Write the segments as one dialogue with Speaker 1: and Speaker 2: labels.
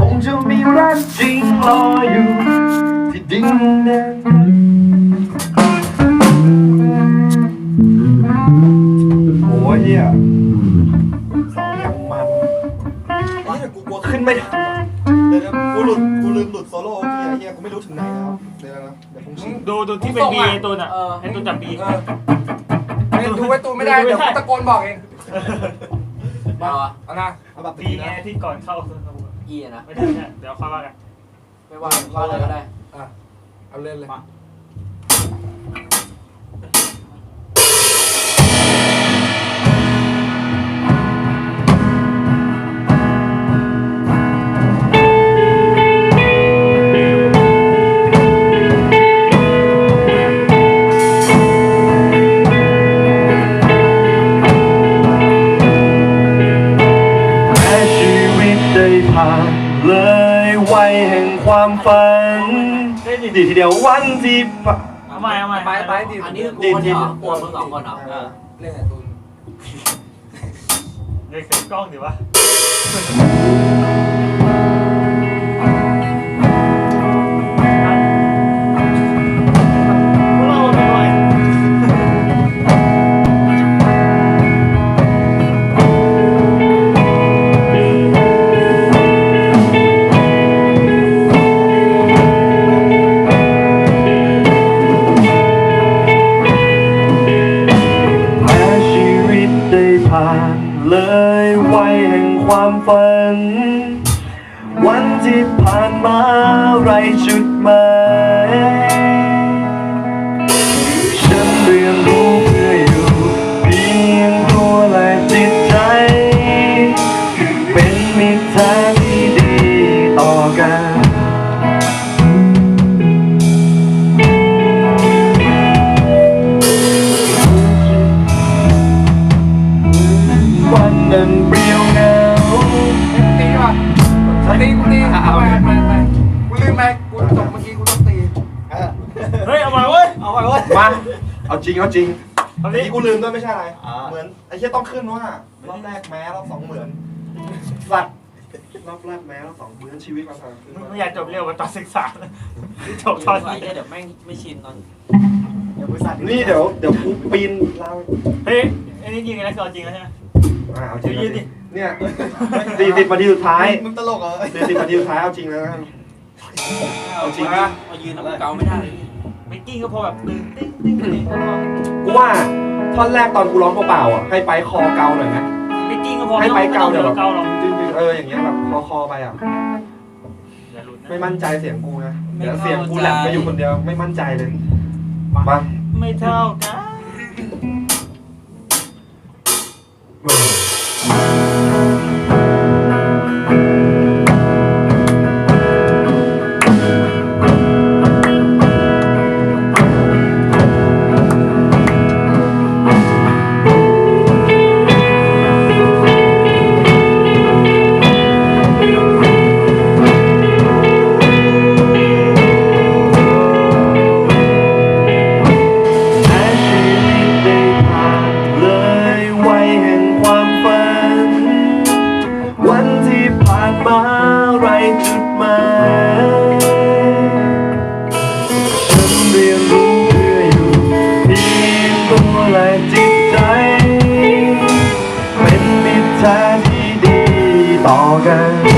Speaker 1: คงจะมีรักจริงรออยู่ที่ดินแดนโอ้ยเฮียสองอย่างมัน
Speaker 2: ไอ้เหี้ยกูกลัวขึ้นไม่ทันว่ะเดี๋ยวนะกูหลุดกูลืมหลุดโซโล่เมื่อกี้ไอ้เฮียกูไม่รู้ถึงไหนแล้วเดี๋ยวนะเดี๋ยวผมชิม
Speaker 3: ดูดูที่เป็นบีไอ้ตัวน่ะไอ้ตัวจับบี
Speaker 4: เออไม่ดูไว้ตูไม่ได้ เดี๋ยวกูตะโกนบอกเอง มาเอานะ
Speaker 2: เอาแบบ
Speaker 3: บี
Speaker 2: นี้
Speaker 3: ไง
Speaker 2: นะ
Speaker 3: ที่ก่อนเข้า
Speaker 5: อีอะนะ
Speaker 3: ไม่ได้เนี่ยเดี๋ยวค่อยว่ากัน
Speaker 5: ไม่ว่าว่าอะไรก็ได้
Speaker 4: อะเอาเล่นเลย
Speaker 1: แได้ผ่านเลยวัยแห่งความฝัน
Speaker 3: เล่นดิ
Speaker 1: ดีทีเดียววันที่ผ่าน
Speaker 3: เอาใหม่เอาใหม่
Speaker 4: ไปไปดิ
Speaker 5: อันนี้คือกูคนเดียวเหรอกูคนสองคนเหรอ
Speaker 4: เออเล่นไอ้ตูน
Speaker 3: เด็กเสียงกล้องดิวะ เล
Speaker 1: ยวัยแห่งความฝัน วันที่ผ่านมาไรจุดหมาย ตีกู
Speaker 4: ตีเอาไปไปไปกูลืมไปกูจบเมื่อกี้กูต้องตี
Speaker 2: เออ
Speaker 3: เฮ้ย เอาใหม่เว้ย
Speaker 2: เอาไปเว้ย
Speaker 1: มาเอาจริงเอาจริง
Speaker 3: เอา
Speaker 2: เมื่อ
Speaker 3: ดิ
Speaker 2: กี้กูลืมด้วยไม่ใช่อะไร
Speaker 1: อ่า
Speaker 2: เหมือนไอ้เฮียต้องขึ้นว่ารอบแรกแม้รอบสองเหมือน
Speaker 1: สัตว์รอบแรกแม้แล้วสองมื้อชีวิตมาทาง
Speaker 3: มึงไม่อยากจบเร็วกว่าตอนศึกษาจบต
Speaker 5: ต
Speaker 3: อ
Speaker 5: อนนไหน
Speaker 3: นี้
Speaker 5: เดี๋ยวแม่งไม่ชินตอน
Speaker 2: เดี๋ยวบริษัท
Speaker 1: นี่เดี๋ยวเดี๋ยวกูปีนเราว
Speaker 3: เฮ้ยไอ้นี่ยิงไงนะก่อนจริงแล้วใช่ไหม
Speaker 1: อ่าเอาจริง
Speaker 3: เดี๋ยวยืนดิ
Speaker 1: เนี่ยสี่สิบนาทีสุดท้าย
Speaker 2: มึงตลกเหรอ
Speaker 1: สี่สิบนาทีสุดท้ายเอาจริงแล้วกัน
Speaker 5: เอาจริงนะมายืนแล้วกูเกาไม่ได้เลย
Speaker 3: ไม่กิ้งก็พอแบบตึ้งติ้งติ้งติ้ง
Speaker 1: กูว่าท่อนแรกตอนกูร้องเปล่าๆอะให้ไปคอเกาหน่อยไหม
Speaker 3: ไม่กิ้งก็พอ
Speaker 1: ให้ไปเกาเดี๋ยว
Speaker 3: เกาหรอก
Speaker 1: จริงๆเอออย่างเงี้ยแบบคอคอๆไปอะ
Speaker 3: อย่าหลุดนะ
Speaker 1: ไม่มั่นใจเสียงกูนะเดี๋ยวเสียงกูแหลมไปอยู่คนเดียวไม่มั่นใจเลยมา
Speaker 3: ไม่เท่ากัน
Speaker 1: ต่อ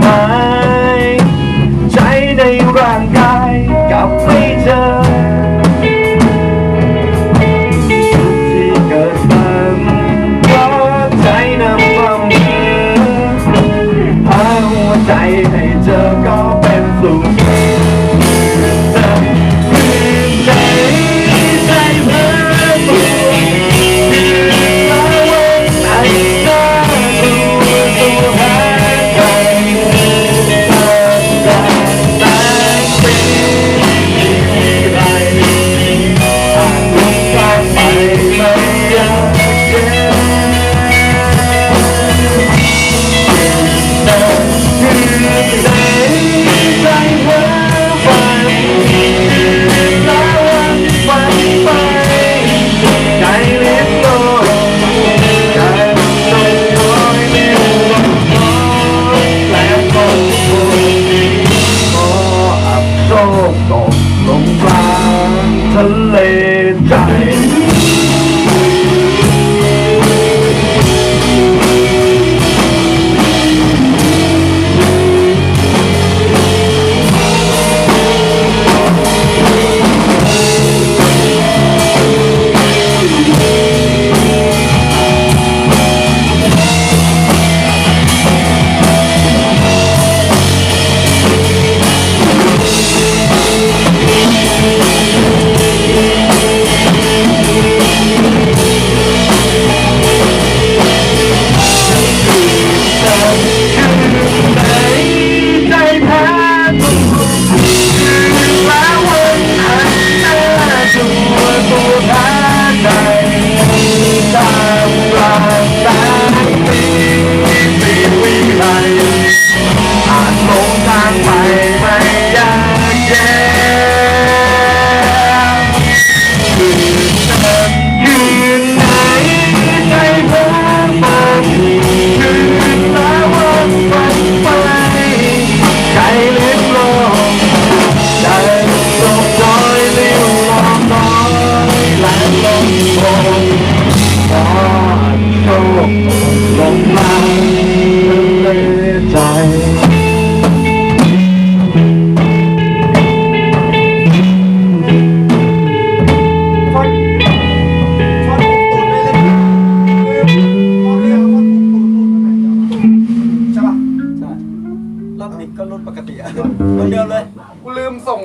Speaker 1: ไหมใจในร่าง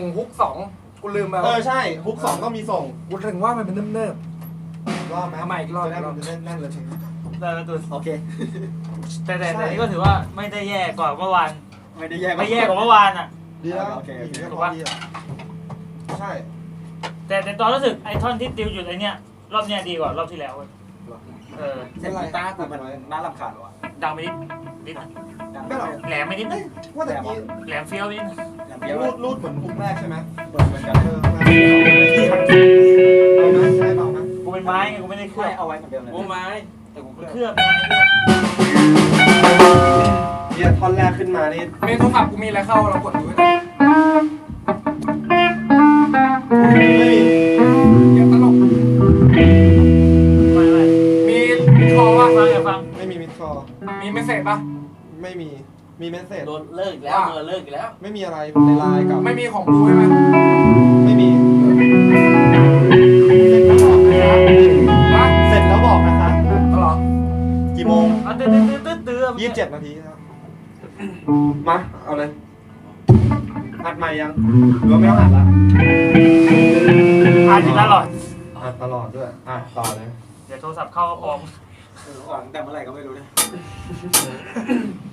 Speaker 4: งฮุกสองกูลืมไป
Speaker 2: เออใช่ฮุกสองก็มีส่ง
Speaker 4: กูถึงว่ามันเป็นเนิบ
Speaker 2: รอบไหม
Speaker 4: เอาใหม่อีกรอบ
Speaker 2: จะได้มันจะแน่นๆเลยใช่ไหม
Speaker 3: แต่ละตัว
Speaker 5: โอเค
Speaker 3: แต่แต่แต่นี่ก็ถือว่าไม่ได้แย่กว่าเมื่อวาน
Speaker 5: ไม่ได้แย่
Speaker 3: ไม่แย่กว่าเมื่อวานอะ
Speaker 2: ดีแล้ว
Speaker 5: โอเคโอเค
Speaker 2: ดีแล้วพอดีอะใช่
Speaker 3: แต่แต่ตอนรู้สึกไอ้ท่อนที่ติวหยุดไอ้เนี้ยรอบเนี้ยดีกว่ารอบที่แล้วเว้ยเออ
Speaker 5: เสียงกีตาร์กูมันน่ารำคาญว่ะ
Speaker 3: ดังไปนิดนิดนะ
Speaker 2: ไม่หรอก
Speaker 3: แหลมไปนิดนึง
Speaker 2: ว่าแต่กี้
Speaker 3: แหลมเฟี้ยวนิดนึง
Speaker 5: อย่างเดียว
Speaker 2: รูดรูดเหมือนฮุกแรกใช่ไหม
Speaker 5: เหมือนเหมือนกัน
Speaker 2: เออมาเอาไหมใช่เปล่าไหม
Speaker 3: กูเป็นไม้ไงกูไม่ได้เคลื
Speaker 5: ไม่
Speaker 3: อบ
Speaker 5: เอาไว้เหมือนเดิมเลย
Speaker 3: โอ้ไม้
Speaker 5: แต่กู
Speaker 3: กู
Speaker 5: เค
Speaker 3: เค
Speaker 5: ลื
Speaker 3: ลื
Speaker 5: อบ
Speaker 3: อบไงเคลือบ
Speaker 2: เนี่ยท่อนแรกขึ้นมานี่
Speaker 4: ๆเมโทรศัพท์กูมีอะไรเข้าเรากดดูไว้
Speaker 2: ไม่มี
Speaker 4: ยังตลก
Speaker 3: ไม่ไม่
Speaker 4: มีมีคอว่า
Speaker 3: ฟังอย่าฟัง
Speaker 2: ไม่มีมิดคอ
Speaker 4: มีเมสเซจปะ
Speaker 2: ไม่มี มีเมสเซจ
Speaker 5: โดนเลิกอีกแล้วโดนเลิกอีกแล้ว
Speaker 2: ไม่มีอะไรในไลน์กับ
Speaker 4: ไม่มีของกูใช่ไหม
Speaker 2: ไม่มี
Speaker 4: ฮะ
Speaker 2: เสร็จแล้วบอกนะคะ
Speaker 4: ตลอด
Speaker 2: กี่โมง
Speaker 3: เอาตื้อตื้อตื้อตื้อ
Speaker 2: ยี่สิบเจ็ดนาทีครับมาเอาเลยอัดใหม่ยังหรือว่าไม่ต้องอัดละ
Speaker 3: อ่านอยู่ตลอด
Speaker 2: อัดตลอดด้วยอะต่อเลย
Speaker 3: เดี๋ยวโทรศัพท์เข้าก็พร้อม
Speaker 5: เอออ่อนแต่เมื่อไหร่ก็ไม่รู้เนี่ย
Speaker 2: เหี้ย